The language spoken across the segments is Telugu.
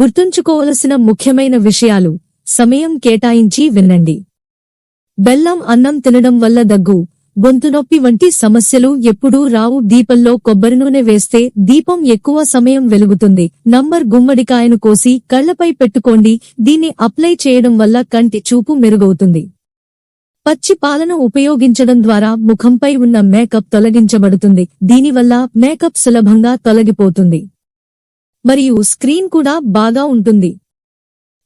గుర్తుంచుకోవలసిన ముఖ్యమైన విషయాలు సమయం కేటాయించి వినండి. బెల్లం అన్నం తినడం వల్ల దగ్గు గొంతు నొప్పి వంటి సమస్యలు ఎప్పుడూ రావు. దీపంలో కొబ్బరి నూనె వేస్తే దీపం ఎక్కువ సమయం వెలుగుతుంది. నంబర్ గుమ్మడికాయను కోసి కళ్ళపై పెట్టుకోండి. దీన్ని అప్లై చేయడం వల్ల కంటి చూపు మెరుగవుతుంది. పచ్చి పాలను ఉపయోగించడం ద్వారా ముఖంపై ఉన్న మేకప్ తొలగించబడుతుంది. దీనివల్ల మేకప్ సులభంగా తొలగిపోతుంది. మరియు స్క్రీన్ కూడా బాగా ఉంటుంది.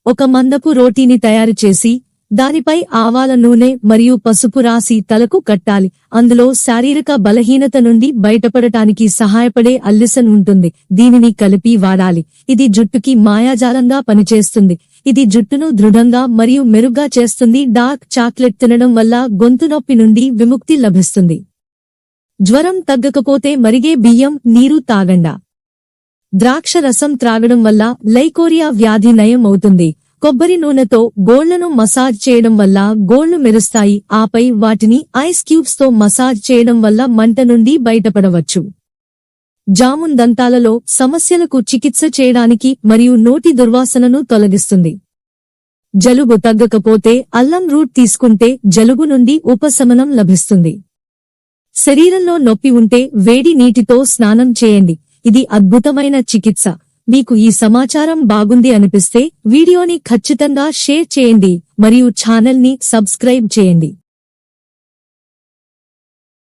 ఒక మందపు రోటీని తయారు చేసి దానిపై ఆవాల నూనె మరియు పసుపు రాసి తలకు కట్టాలి. అందులో శారీరక బలహీనత నుండి బయటపడటానికి సహాయపడే అల్లిసన్ ఉంటుంది. దీనిని కలిపి వాడాలి. ఇది జుట్టుకి మాయాజాలంగా పనిచేస్తుంది. ఇది జుట్టును దృఢంగా మరియు మెరుగ్గా చేస్తుంది. డార్క్ చాక్లెట్ తినడం వల్ల గొంతు నొప్పి నుండి విముక్తి లభిస్తుంది. జ్వరం తగ్గకపోతే మరిగే బియ్యం నీరు తాగండా. ద్రాక్ష రసం త్రాగడం వల్ల లైకోరియా వ్యాధి నయం అవుతుంది కొబ్బరి నూనెతో గోళ్ళను మసాజ్ చేయడం వల్ల గోళ్ళు మెరుస్తాయి. ఆపై వాటిని ఐస్ క్యూబ్స్తో మసాజ్ చేయడం వల్ల మంట నుండి బయటపడవచ్చు. జామున్ దంతాలలో సమస్యలకు చికిత్స చేయడానికి మరియు నోటి దుర్వాసనను తొలగిస్తుంది. జలుబు తగ్గకపోతే అల్లం రూట్ తీసుకుంటే జలుబు నుండి ఉపశమనం లభిస్తుంది. శరీరంలో నొప్పి ఉంటే వేడి నీటితో స్నానం చేయండి. ఇది అద్భుతమైన చికిత్స. మీకు ఈ సమాచారం బాగుంది అనిపిస్తే వీడియోని ఖచ్చితంగా షేర్ చేయండి మరియు ఛానల్ని సబ్స్క్రైబ్ చేయండి.